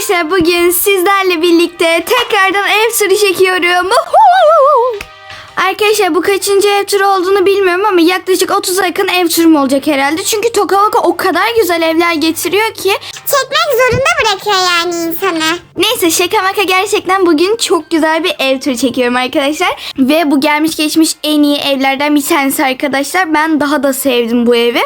Arkadaşlar bugün sizlerle birlikte tekrardan ev turu çekiyorum. Arkadaşlar bu kaçıncı ev turu olduğunu bilmiyorum ama yaklaşık 30'a yakın ev turum olacak herhalde. Çünkü Tokavaka o kadar güzel evler getiriyor ki. Çekmek zorunda bırakıyor yani insanı. Neyse şaka maka gerçekten bugün çok güzel bir ev turu çekiyorum arkadaşlar. Ve bu gelmiş geçmiş en iyi evlerden bir tanesi arkadaşlar. Ben daha da sevdim bu evi.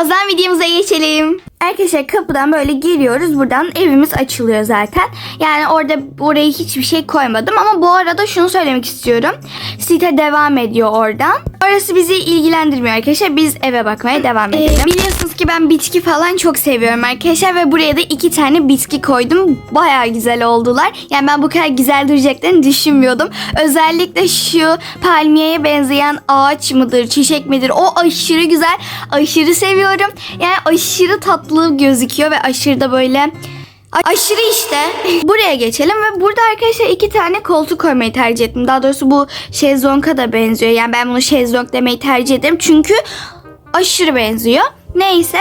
O zaman videomuza geçelim. Arkadaşlar kapıdan böyle giriyoruz. Buradan evimiz açılıyor zaten. Yani orada oraya hiçbir şey koymadım. Ama bu arada şunu söylemek istiyorum. Site devam ediyor oradan. Orası bizi ilgilendirmiyor arkadaşlar. Biz eve bakmaya devam edelim. biliyorsunuz ki ben bitki falan çok seviyorum arkadaşlar. Ve buraya da iki tane bitki koydum. Baya güzel oldular. Yani ben bu kadar güzel duracaklarını düşünmüyordum. Özellikle şu palmiyeye benzeyen ağaç mıdır, çiçek midir? O aşırı güzel. Aşırı seviyorum. Yani aşırı tatlı gözüküyor ve aşırı da böyle Aşırı işte. Buraya geçelim ve burada arkadaşlar iki tane koltuk koymayı tercih ettim. Daha doğrusu bu şezlonga da benziyor. Yani ben bunu şezlong demeyi tercih ederim. Çünkü aşırı benziyor. Neyse.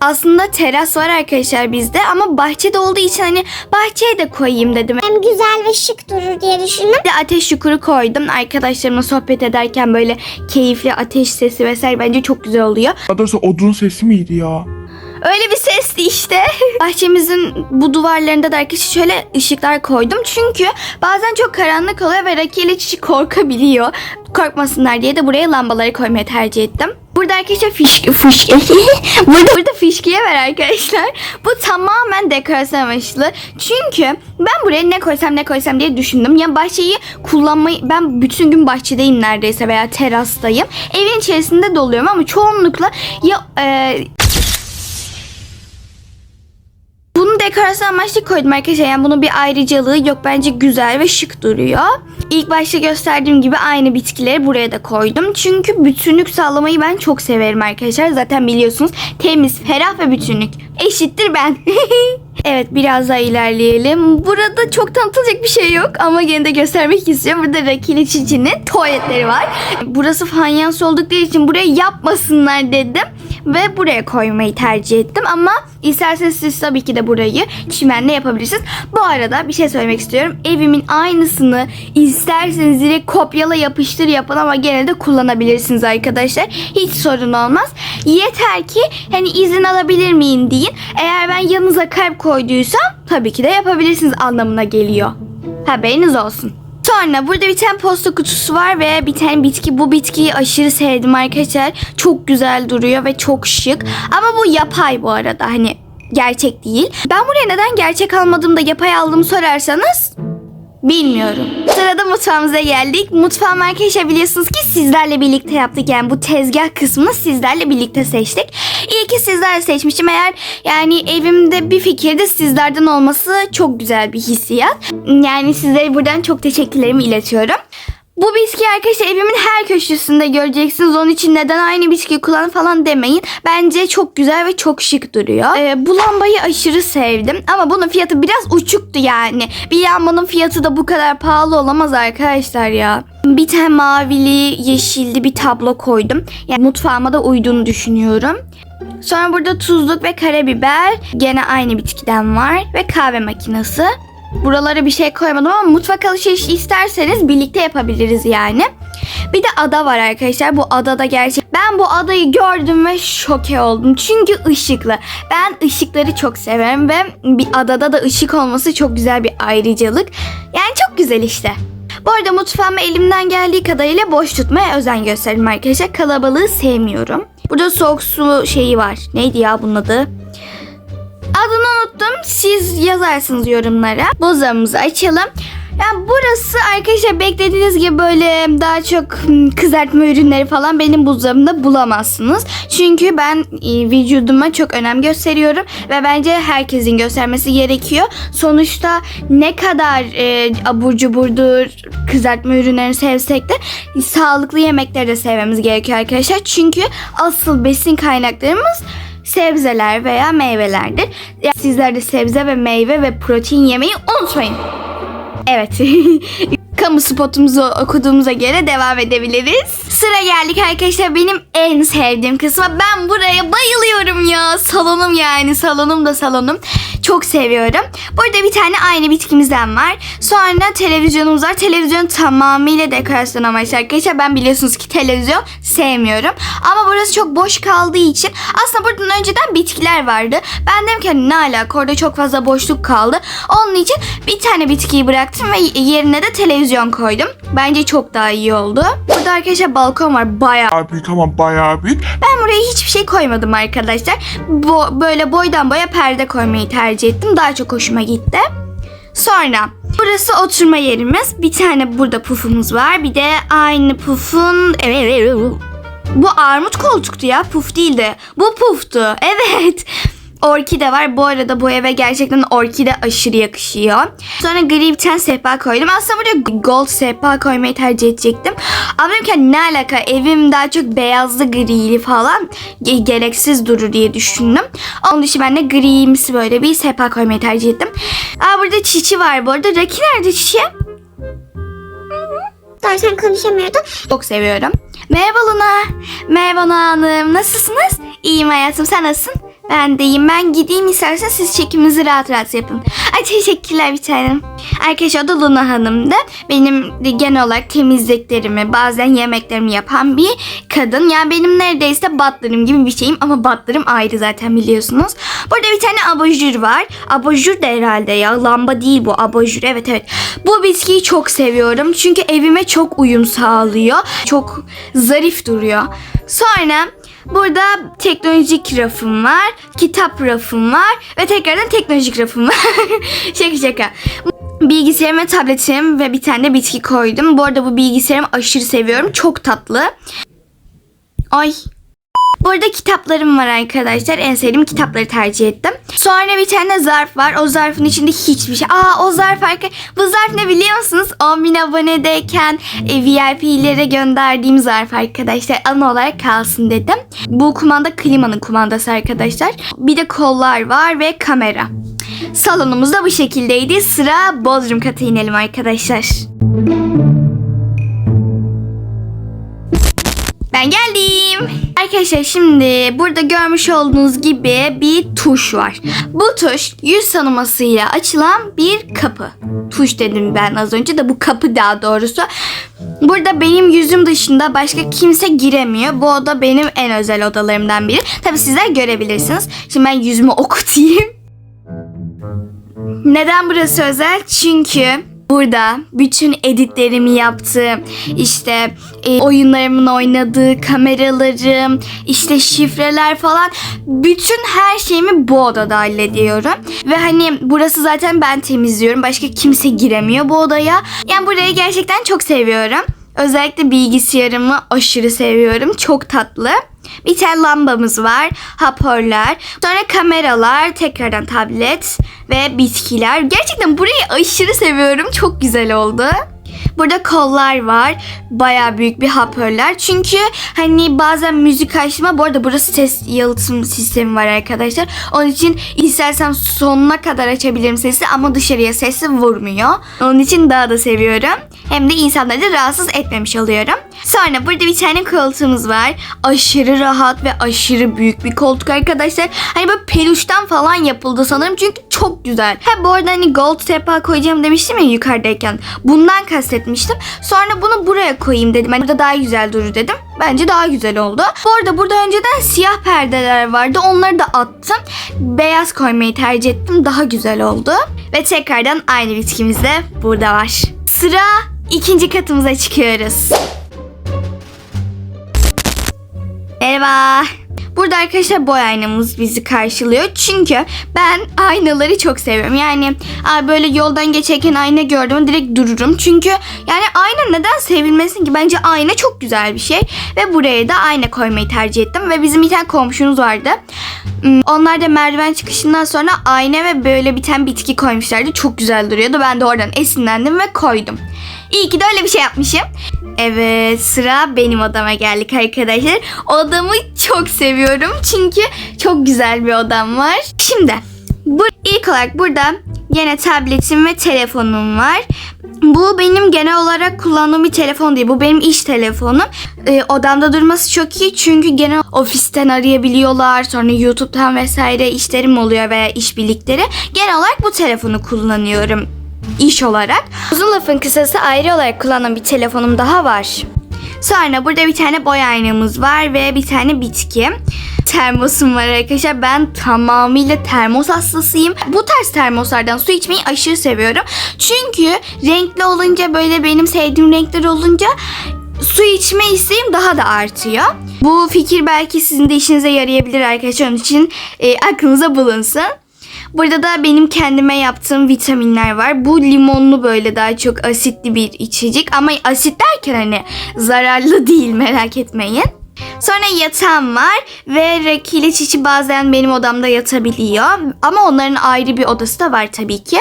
Aslında teras var arkadaşlar bizde ama bahçede olduğu için hani bahçeye de koyayım dedim. Hem güzel ve şık durur diye düşündüm. Bir de ateş yukarı koydum. Arkadaşlarımla sohbet ederken böyle keyifli ateş sesi vesaire bence çok güzel oluyor. Daha doğrusu odun sesi miydi ya? Öyle bir sesti işte. Bahçemizin bu duvarlarında da arkadaşlar şöyle ışıklar koydum. Çünkü bazen çok karanlık oluyor ve Raki ile Çiçi korkabiliyor. Korkmasınlar diye de buraya lambaları koymaya tercih ettim. Burada arkadaşlar fişki, fişki. burada, burada fişkiye var arkadaşlar. Bu tamamen dekorasyon amaçlı. Çünkü ben buraya ne koysam ne koysam diye düşündüm. Ya bahçeyi kullanmayı ben bütün gün bahçedeyim neredeyse veya terastayım. Evin içerisinde doluyorum ama çoğunlukla ya e, dekorasyon amaçlı koydum arkadaşlar. Yani bunun bir ayrıcalığı yok. Bence güzel ve şık duruyor. İlk başta gösterdiğim gibi aynı bitkileri buraya da koydum. Çünkü bütünlük sağlamayı ben çok severim arkadaşlar. Zaten biliyorsunuz temiz, ferah ve bütünlük. Eşittir ben. evet biraz daha ilerleyelim. Burada çok tanıtılacak bir şey yok ama gene de göstermek istiyorum. Burada Rakili Çici'nin tuvaletleri var. Burası fanyans oldukları için buraya yapmasınlar dedim. Ve buraya koymayı tercih ettim ama isterseniz siz tabii ki de burayı çimenle yapabilirsiniz. Bu arada bir şey söylemek istiyorum. Evimin aynısını isterseniz direkt kopyala yapıştır yapın ama gene de kullanabilirsiniz arkadaşlar. Hiç sorun olmaz. Yeter ki hani izin alabilir miyim deyin. Eğer ben yanınıza kalp koyduysam tabii ki de yapabilirsiniz anlamına geliyor. Haberiniz olsun. Sonra burada bir tane posta kutusu var ve bir tane bitki. Bu bitkiyi aşırı sevdim arkadaşlar. Çok güzel duruyor ve çok şık. Ama bu yapay bu arada hani gerçek değil. Ben buraya neden gerçek almadım da yapay aldım sorarsanız Bilmiyorum. Sırada mutfağımıza geldik. Mutfağımı arkadaşlar biliyorsunuz ki sizlerle birlikte yaptık. Yani bu tezgah kısmını sizlerle birlikte seçtik. İyi ki sizlerle seçmişim. Eğer yani evimde bir fikirde sizlerden olması çok güzel bir hissiyat. Yani sizlere buradan çok teşekkürlerimi iletiyorum. Bu bitki arkadaşlar evimin her köşesinde göreceksiniz. Onun için neden aynı bitkiyi kullan falan demeyin. Bence çok güzel ve çok şık duruyor. Ee, bu lambayı aşırı sevdim. Ama bunun fiyatı biraz uçuktu yani. Bir lambanın fiyatı da bu kadar pahalı olamaz arkadaşlar ya. Bir tane mavili, yeşilli bir tablo koydum. Yani mutfağıma da uyduğunu düşünüyorum. Sonra burada tuzluk ve karabiber. Gene aynı bitkiden var. Ve kahve makinesi. Buralara bir şey koymadım ama mutfak alışverişi isterseniz birlikte yapabiliriz yani. Bir de ada var arkadaşlar. Bu adada gerçek. Ben bu adayı gördüm ve şoke oldum. Çünkü ışıklı. Ben ışıkları çok severim ve bir adada da ışık olması çok güzel bir ayrıcalık. Yani çok güzel işte. Bu arada mutfağımı elimden geldiği kadarıyla boş tutmaya özen gösterdim arkadaşlar. Kalabalığı sevmiyorum. Burada soğuk su şeyi var. Neydi ya bunun adı? Adını unuttum. Siz yazarsınız yorumlara. Buzdolabımızı açalım. Yani burası arkadaşlar beklediğiniz gibi böyle daha çok hmm, kızartma ürünleri falan benim buzdolabımda bulamazsınız. Çünkü ben e, vücuduma çok önem gösteriyorum ve bence herkesin göstermesi gerekiyor. Sonuçta ne kadar e, abur cuburdur kızartma ürünlerini sevsek de sağlıklı yemekleri de sevmemiz gerekiyor arkadaşlar. Çünkü asıl besin kaynaklarımız sebzeler veya meyvelerdir. Sizler de sebze ve meyve ve protein yemeyi unutmayın. Evet. Kamu spotumuzu okuduğumuza göre devam edebiliriz. Sıra geldik arkadaşlar benim en sevdiğim kısma. Ben buraya bayılıyorum ya. Salonum yani salonum da salonum. Çok seviyorum. Burada bir tane aynı bitkimizden var. Sonra televizyonumuz var. Televizyon tamamıyla dekorasyon amaçlı arkadaşlar. Ben biliyorsunuz ki televizyon sevmiyorum. Ama burası çok boş kaldığı için aslında buradan önceden bitkiler vardı. Ben dedim ki hani ne alaka orada çok fazla boşluk kaldı. Onun için bir tane bitkiyi bıraktım ve yerine de televizyon koydum. Bence çok daha iyi oldu. Burada arkadaşlar balkon var. Bayağı büyük ama bayağı büyük. ben buraya hiçbir şey koymadım arkadaşlar. Bo- böyle boydan boya perde koymayı tercih ettim. Daha çok hoşuma gitti. Sonra burası oturma yerimiz. Bir tane burada pufumuz var. Bir de aynı pufun... Evet. Bu armut koltuktu ya. Puf değildi. Bu puftu. Evet. Orkide var. Bu arada bu eve gerçekten orkide aşırı yakışıyor. Sonra gri bir tane sehpa koydum. Aslında buraya gold sehpa koymayı tercih edecektim. Ama dedim ki ne alaka evim daha çok beyazlı grili falan ge- gereksiz durur diye düşündüm. Onun dışı ben de grimsi böyle bir sehpa koymayı tercih ettim. Aa burada çiçi var bu arada. Raki nerede çiçi? Doğru sen konuşamıyordun. Çok seviyorum. Merhaba Luna. Merhaba Luna Hanım. Nasılsınız? İyiyim hayatım. Sen nasılsın? Ben de iyiyim. Ben gideyim istersen siz çekiminizi rahat rahat yapın. Ay teşekkürler bir tanem. Arkadaşlar o da Luna Hanım'dı. Benim de genel olarak temizliklerimi, bazen yemeklerimi yapan bir kadın. Yani benim neredeyse butler'ım gibi bir şeyim ama butler'ım ayrı zaten biliyorsunuz. Burada bir tane abajur var. Abajur da herhalde ya. Lamba değil bu abajur. Evet evet. Bu bitkiyi çok seviyorum. Çünkü evime çok uyum sağlıyor. Çok zarif duruyor. Sonra burada teknolojik rafım var. Kitap rafım var. Ve tekrardan teknolojik rafım var. şaka şaka. Bilgisayarıma tabletim ve bir tane de bitki koydum. Bu arada bu bilgisayarımı aşırı seviyorum. Çok tatlı. Ay Burada kitaplarım var arkadaşlar. En sevdiğim kitapları tercih ettim. Sonra bir tane zarf var. O zarfın içinde hiçbir şey. Aa o zarf arka. Bu zarf ne biliyor musunuz? 10 bin abonedeyken e, VIP'lere gönderdiğim zarf arkadaşlar. Anı olarak kalsın dedim. Bu kumanda klimanın kumandası arkadaşlar. Bir de kollar var ve kamera. Salonumuz da bu şekildeydi. Sıra Bodrum kata inelim arkadaşlar. Ben geldim. Arkadaşlar şimdi burada görmüş olduğunuz gibi bir tuş var. Bu tuş yüz tanımasıyla açılan bir kapı. Tuş dedim ben az önce de bu kapı daha doğrusu. Burada benim yüzüm dışında başka kimse giremiyor. Bu oda benim en özel odalarımdan biri. Tabi sizler görebilirsiniz. Şimdi ben yüzümü okutayım. Neden burası özel? Çünkü burada bütün editlerimi yaptığım, işte e, oyunlarımın oynadığı kameralarım, işte şifreler falan bütün her şeyimi bu odada hallediyorum. Ve hani burası zaten ben temizliyorum. Başka kimse giremiyor bu odaya. Yani burayı gerçekten çok seviyorum. Özellikle bilgisayarımı aşırı seviyorum. Çok tatlı. Bir tane lambamız var, hoparlör, sonra kameralar, tekrardan tablet ve bitkiler. Gerçekten burayı aşırı seviyorum. Çok güzel oldu. Burada kollar var. Baya büyük bir hoparlör. Çünkü hani bazen müzik açma. Bu arada burası ses yalıtım sistemi var arkadaşlar. Onun için istersem sonuna kadar açabilirim sesi ama dışarıya sesi vurmuyor. Onun için daha da seviyorum. Hem de insanları da rahatsız etmemiş oluyorum. Sonra burada bir tane koltuğumuz var. Aşırı rahat ve aşırı büyük bir koltuk arkadaşlar. Hani böyle peluştan falan yapıldı sanırım çünkü çok güzel. Ha bu arada hani gold sehpa koyacağım demiştim ya yukarıdayken. Bundan kastetmiştim. Sonra bunu buraya koyayım dedim. Hani burada daha güzel durur dedim. Bence daha güzel oldu. Bu arada burada önceden siyah perdeler vardı. Onları da attım. Beyaz koymayı tercih ettim. Daha güzel oldu. Ve tekrardan aynı bitkimiz de burada var. Sıra ikinci katımıza çıkıyoruz. Merhaba. Burada arkadaşlar boy aynamız bizi karşılıyor. Çünkü ben aynaları çok seviyorum. Yani böyle yoldan geçerken ayna gördüm direkt dururum. Çünkü yani ayna neden sevilmesin ki? Bence ayna çok güzel bir şey. Ve buraya da ayna koymayı tercih ettim. Ve bizim bir tane komşumuz vardı. Hmm, Onlar da merdiven çıkışından sonra ayna ve böyle bir tane bitki koymuşlardı. Çok güzel duruyordu. Ben de oradan esinlendim ve koydum. İyi ki de öyle bir şey yapmışım. Evet sıra benim odama geldik arkadaşlar. Odamı çok seviyorum çünkü çok güzel bir odam var. Şimdi bu ilk olarak burada yine tabletim ve telefonum var. Bu benim genel olarak kullandığım bir telefon değil. Bu benim iş telefonum. Ee, odamda durması çok iyi çünkü genel ofisten arayabiliyorlar. Sonra YouTube'dan vesaire işlerim oluyor veya iş birlikleri. Genel olarak bu telefonu kullanıyorum iş olarak. Uzun lafın kısası ayrı olarak kullandığım bir telefonum daha var. Sonra burada bir tane boy aynamız var ve bir tane bitki. Termosum var arkadaşlar. Ben tamamıyla termos hastasıyım. Bu tarz termoslardan su içmeyi aşırı seviyorum. Çünkü renkli olunca böyle benim sevdiğim renkler olunca su içme isteğim daha da artıyor. Bu fikir belki sizin de işinize yarayabilir arkadaşlar. Onun için e, aklınıza bulunsun. Burada da benim kendime yaptığım vitaminler var. Bu limonlu böyle daha çok asitli bir içecek. Ama asit derken hani zararlı değil merak etmeyin. Sonra yatağım var ve Raki Çiçi bazen benim odamda yatabiliyor. Ama onların ayrı bir odası da var tabii ki.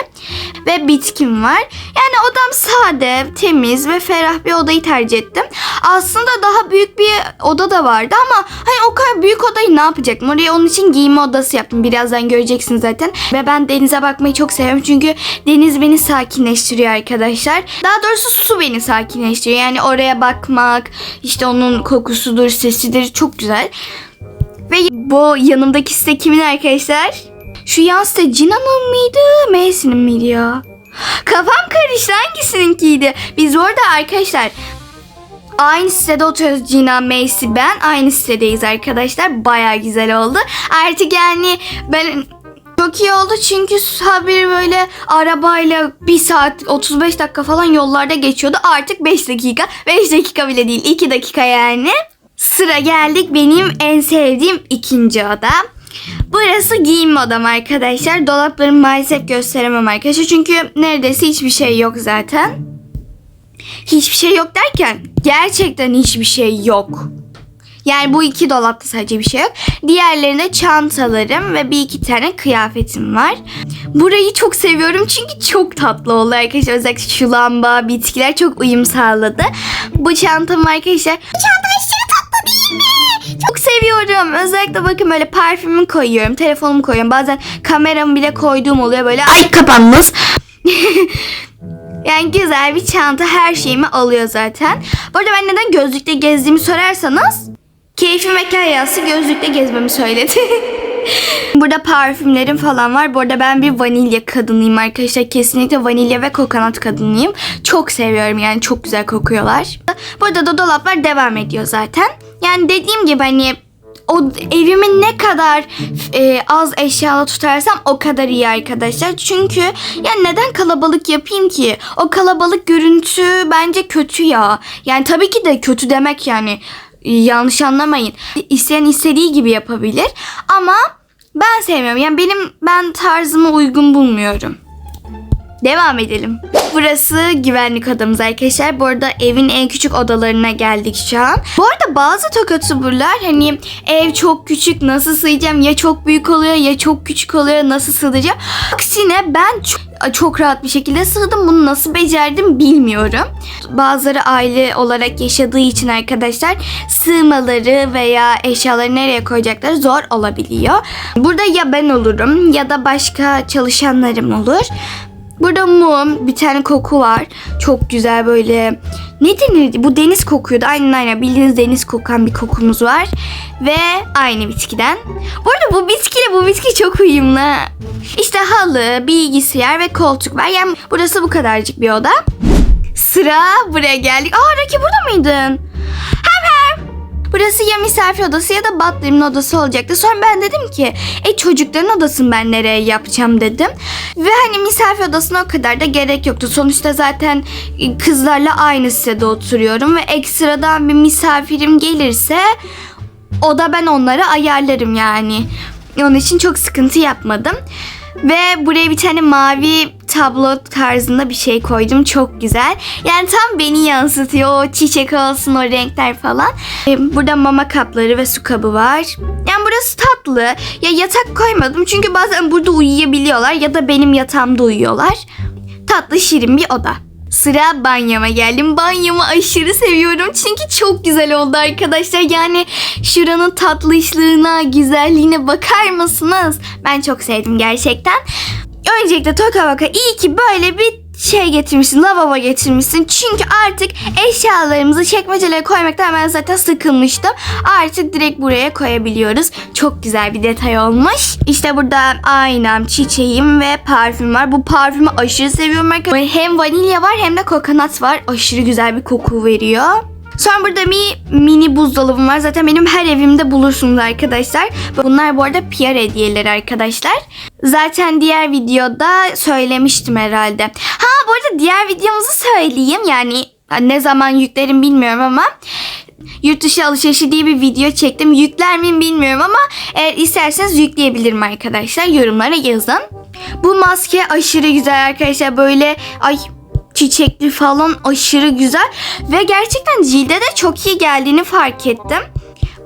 Ve bitkim var. Yani odam sade, temiz ve ferah bir odayı tercih ettim. Aslında daha büyük bir oda da vardı ama hani o kadar büyük odayı ne yapacaktım? Oraya onun için giyinme odası yaptım. Birazdan göreceksiniz zaten. Ve ben denize bakmayı çok seviyorum. Çünkü deniz beni sakinleştiriyor arkadaşlar. Daha doğrusu su beni sakinleştiriyor. Yani oraya bakmak, işte onun kokusudur, sesidir çok güzel. Ve bu yanımdaki site kimin arkadaşlar? Şu yan site Cina'nın mıydı, M'sinin miydi ya? Kafam karıştı hangisinkiydi? Biz orada arkadaşlar Aynı sitede oturuyoruz Cina, Macy, ben. Aynı sitedeyiz arkadaşlar. Baya güzel oldu. Artık yani ben çok iyi oldu çünkü haberi böyle arabayla 1 saat 35 dakika falan yollarda geçiyordu. Artık 5 dakika. 5 dakika bile değil 2 dakika yani. Sıra geldik benim en sevdiğim ikinci oda. Burası giyinme odam arkadaşlar. Dolaplarımı maalesef gösteremem arkadaşlar. Çünkü neredeyse hiçbir şey yok zaten. Hiçbir şey yok derken gerçekten hiçbir şey yok. Yani bu iki dolapta sadece bir şey yok. Diğerlerinde çantalarım ve bir iki tane kıyafetim var. Burayı çok seviyorum çünkü çok tatlı oldu arkadaşlar. Özellikle şu lamba, bitkiler çok uyum sağladı. Bu çantam arkadaşlar. Bu çanta aşırı tatlı Çok seviyorum. Özellikle bakın böyle parfümümü koyuyorum, telefonumu koyuyorum. Bazen kameramı bile koyduğum oluyor böyle. Ay kapanmaz. Yani güzel bir çanta her şeyimi alıyor zaten. Bu arada ben neden gözlükle gezdiğimi sorarsanız keyfim ve kayası gözlükle gezmemi söyledi. Burada parfümlerim falan var. Bu arada ben bir vanilya kadınıyım arkadaşlar. Kesinlikle vanilya ve kokonat kadınıyım. Çok seviyorum yani çok güzel kokuyorlar. Burada da dolaplar devam ediyor zaten. Yani dediğim gibi hani o evimi ne kadar e, az eşyalı tutarsam o kadar iyi arkadaşlar. Çünkü ya neden kalabalık yapayım ki? O kalabalık görüntü bence kötü ya. Yani tabii ki de kötü demek yani e, yanlış anlamayın. İsteyen istediği gibi yapabilir ama ben sevmiyorum. Yani benim ben tarzımı uygun bulmuyorum. Devam edelim. Burası güvenlik odamız arkadaşlar. Bu arada evin en küçük odalarına geldik şu an. Bu arada bazı tokatuburlar hani ev çok küçük nasıl sığacağım ya çok büyük oluyor ya çok küçük oluyor nasıl sığacağım. Aksine ben çok, çok rahat bir şekilde sığdım. Bunu nasıl becerdim bilmiyorum. Bazıları aile olarak yaşadığı için arkadaşlar sığmaları veya eşyaları nereye koyacakları zor olabiliyor. Burada ya ben olurum ya da başka çalışanlarım olur. Burada mum, bir tane koku var. Çok güzel böyle. Ne denir? Bu deniz kokuyordu. Aynen aynen. Bildiğiniz deniz kokan bir kokumuz var. Ve aynı bitkiden. Bu arada bu bitkiyle bu bitki çok uyumlu. İşte halı, bilgisayar ve koltuk var. Yani burası bu kadarcık bir oda. Sıra buraya geldik. Aa Raki burada mıydın? Burası ya misafir odası ya da Butler'ın odası olacaktı. Sonra ben dedim ki e çocukların odasını ben nereye yapacağım dedim. Ve hani misafir odasına o kadar da gerek yoktu. Sonuçta zaten e, kızlarla aynı sitede oturuyorum ve ekstradan bir misafirim gelirse o da ben onlara ayarlarım yani. Onun için çok sıkıntı yapmadım. Ve buraya bir tane mavi tablo tarzında bir şey koydum. Çok güzel. Yani tam beni yansıtıyor. O çiçek olsun o renkler falan. Ee, Burada mama kapları ve su kabı var. Yani burası tatlı. Ya yatak koymadım çünkü bazen burada uyuyabiliyorlar ya da benim yatağımda uyuyorlar. Tatlı şirin bir oda. Sıra banyoma geldim. Banyomu aşırı seviyorum çünkü çok güzel oldu arkadaşlar. Yani şuranın tatlışlığına, güzelliğine bakar mısınız? Ben çok sevdim gerçekten. Öncelikle Toka Boka iyi ki böyle bir şey getirmişsin, lavabo getirmişsin. Çünkü artık eşyalarımızı çekmecelere koymaktan ben zaten sıkılmıştım. Artık direkt buraya koyabiliyoruz. Çok güzel bir detay olmuş. İşte burada aynam, çiçeğim ve parfüm var. Bu parfümü aşırı seviyorum arkadaşlar. Hem vanilya var hem de kokonat var. Aşırı güzel bir koku veriyor. Sonra burada bir mini buzdolabım var. Zaten benim her evimde bulursunuz arkadaşlar. Bunlar bu arada PR hediyeleri arkadaşlar. Zaten diğer videoda söylemiştim herhalde. Ha bu arada diğer videomuzu söyleyeyim. Yani ne zaman yüklerim bilmiyorum ama yurt dışı alışverişi diye bir video çektim. Yükler miyim bilmiyorum ama eğer isterseniz yükleyebilirim arkadaşlar. Yorumlara yazın. Bu maske aşırı güzel arkadaşlar. Böyle ay çiçekli falan aşırı güzel ve gerçekten cilde de çok iyi geldiğini fark ettim.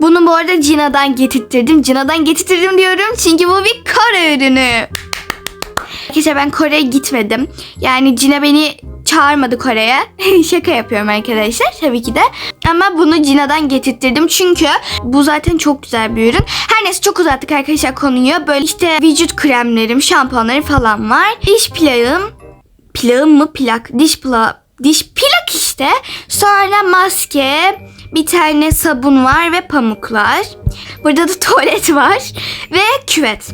Bunu bu arada Cina'dan getirttirdim. Cina'dan getirttirdim diyorum çünkü bu bir Kore ürünü. Arkadaşlar ben Kore'ye gitmedim. Yani Cina beni çağırmadı Kore'ye. Şaka yapıyorum arkadaşlar tabii ki de. Ama bunu Cina'dan getirttirdim çünkü bu zaten çok güzel bir ürün. Her neyse çok uzattık arkadaşlar konuyu. Böyle işte vücut kremlerim, şampuanlarım falan var. Diş plağım. Plağım mı plak? Diş plağı. Diş plak işte. Sonra maske, bir tane sabun var ve pamuklar. Burada da tuvalet var ve küvet.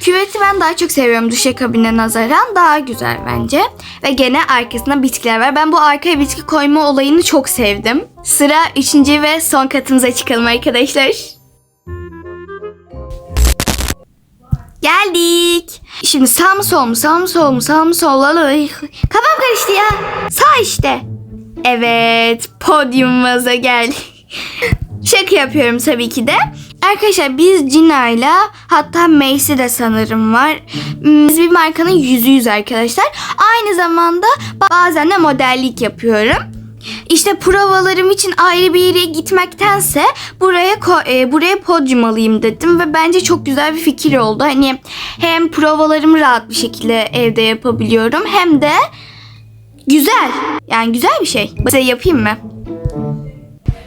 Küveti ben daha çok seviyorum duşakabine nazaran. Daha güzel bence. Ve gene arkasında bitkiler var. Ben bu arkaya bitki koyma olayını çok sevdim. Sıra üçüncü ve son katımıza çıkalım arkadaşlar. Geldik. Şimdi sağ mı sol mu sağ mı sol mu sağ mı sol Ay, Kafam karıştı ya. Sağ işte. Evet podyumumuza gel. Şaka yapıyorum tabii ki de. Arkadaşlar biz Cina'yla hatta Macy de sanırım var. Hmm, Biz bir markanın yüzüyüz arkadaşlar. Aynı zamanda bazen de modellik yapıyorum. İşte provalarım için ayrı bir yere gitmektense buraya e, buraya podyum alayım dedim ve bence çok güzel bir fikir oldu. Hani hem provalarımı rahat bir şekilde evde yapabiliyorum hem de güzel. Yani güzel bir şey. Size yapayım mı?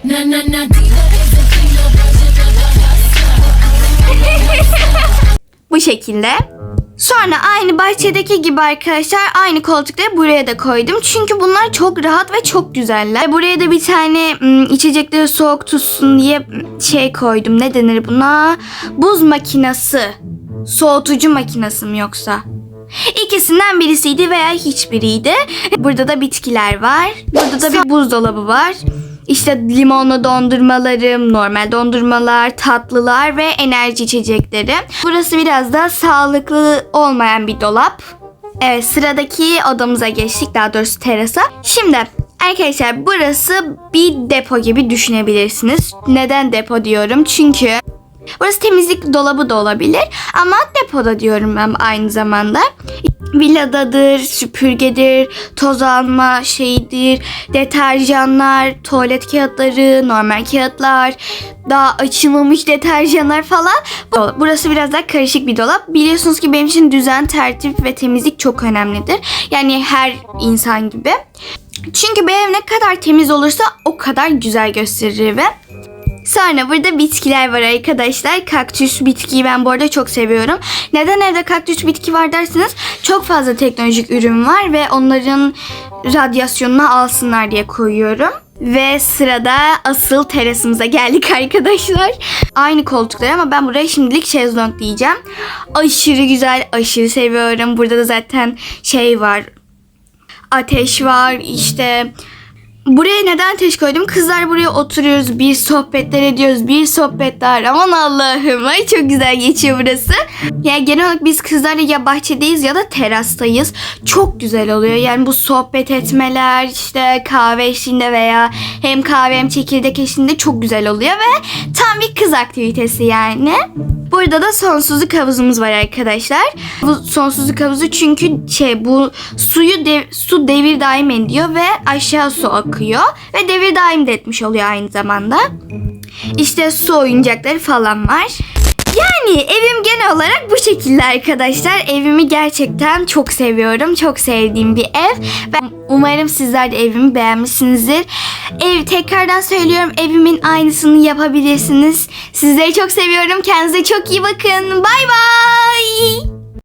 Bu şekilde. Sonra aynı bahçedeki gibi arkadaşlar aynı koltukları buraya da koydum. Çünkü bunlar çok rahat ve çok güzeller. Buraya da bir tane içecekleri soğuk tutsun diye şey koydum. Ne denir buna? Buz makinesi. Soğutucu makinesi mi yoksa? İkisinden birisiydi veya hiçbiriydi. Burada da bitkiler var. Burada da bir buzdolabı var. İşte limonlu dondurmalarım, normal dondurmalar, tatlılar ve enerji içecekleri. Burası biraz da sağlıklı olmayan bir dolap. Evet sıradaki odamıza geçtik daha doğrusu terasa. Şimdi arkadaşlar burası bir depo gibi düşünebilirsiniz. Neden depo diyorum? Çünkü Burası temizlik dolabı da olabilir ama depoda diyorum ben aynı zamanda. Villadadır, süpürgedir, toz alma şeyidir, deterjanlar, tuvalet kağıtları, normal kağıtlar, daha açılmamış deterjanlar falan. Bu- Burası biraz daha karışık bir dolap. Biliyorsunuz ki benim için düzen, tertip ve temizlik çok önemlidir. Yani her insan gibi. Çünkü bir ev ne kadar temiz olursa o kadar güzel gösterir evi. Sonra burada bitkiler var arkadaşlar. Kaktüs bitkiyi ben bu arada çok seviyorum. Neden evde kaktüs bitki var derseniz çok fazla teknolojik ürün var ve onların radyasyonunu alsınlar diye koyuyorum. Ve sırada asıl terasımıza geldik arkadaşlar. Aynı koltuklar ama ben buraya şimdilik şezlong diyeceğim. Aşırı güzel, aşırı seviyorum. Burada da zaten şey var. Ateş var işte Buraya neden ateş koydum? Kızlar buraya oturuyoruz, bir sohbetler ediyoruz, bir sohbetler. Aman Allah'ım, ay çok güzel geçiyor burası. Yani genel olarak biz kızlarla ya bahçedeyiz ya da terastayız. Çok güzel oluyor. Yani bu sohbet etmeler, işte kahve eşliğinde veya hem kahve hem çekirdek eşliğinde çok güzel oluyor ve tam bir kız aktivitesi yani. Burada da sonsuzluk havuzumuz var arkadaşlar. Bu sonsuzluk havuzu çünkü şey bu suyu dev- su devir daim ediyor ve aşağı su akıyor ve devir daim de etmiş oluyor aynı zamanda. İşte su oyuncakları falan var. Yani evim genel olarak bu şekilde arkadaşlar. Evimi gerçekten çok seviyorum. Çok sevdiğim bir ev. Ben umarım sizler de evimi beğenmişsinizdir. Ev tekrardan söylüyorum evimin aynısını yapabilirsiniz. Sizleri çok seviyorum. Kendinize çok iyi bakın. Bay bay.